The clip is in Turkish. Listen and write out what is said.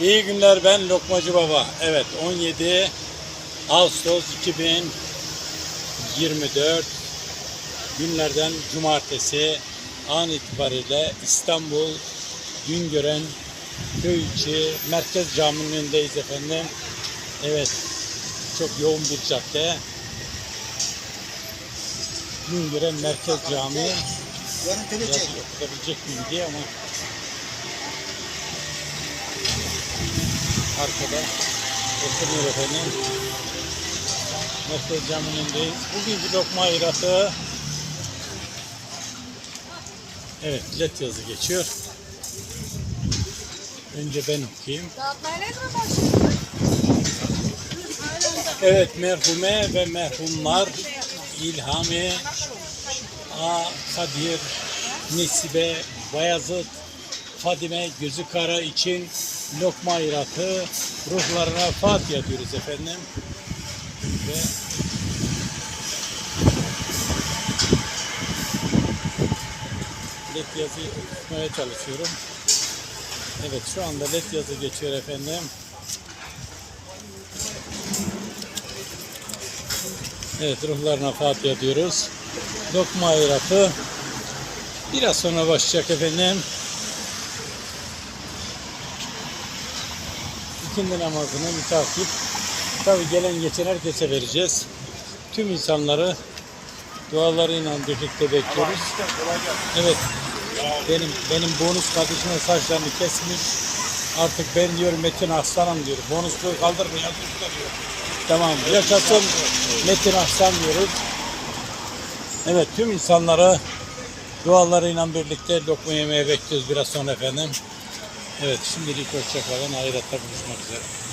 İyi günler ben Lokmacı Baba. Evet 17 Ağustos 2024 günlerden cumartesi an itibariyle İstanbul Güngören köy içi merkez caminin önündeyiz efendim. Evet çok yoğun bir cadde. Güngören Merkez Biraz çek. okutabilecek miyim diye ama arkada okunuyor efendim. Merkez caminin önündeyiz. Bugünkü lokma ayratı Evet led yazı geçiyor. Önce ben okuyayım. Evet merhume ve merhumlar İlhami, A. Kadir, Nesibe, Bayazıt, Fadime gözü kara için lokma ayratı ruhlarına Fatiha diyoruz efendim. Ve led yazıyı tutmaya çalışıyorum. Evet şu anda led yazı geçiyor efendim. Evet ruhlarına Fatiha diyoruz. Lokma ayratı biraz sonra başlayacak efendim. İkindi namazını mütakip. Tabi gelen geçen herkese vereceğiz. Tüm insanları dualarıyla birlikte bekliyoruz. Evet. Benim benim bonus kardeşimin saçlarını kesmiş. Artık ben diyorum Metin Aslanım diyor. Bonusluğu kaldır mı? Yazmış da diyor. Tamam. Yaşasın Metin Aslan diyoruz. Evet tüm insanları dualarıyla birlikte lokma yemeye bekliyoruz biraz sonra efendim. Evet şimdilik hoşçakalın. Hayratta buluşmak üzere.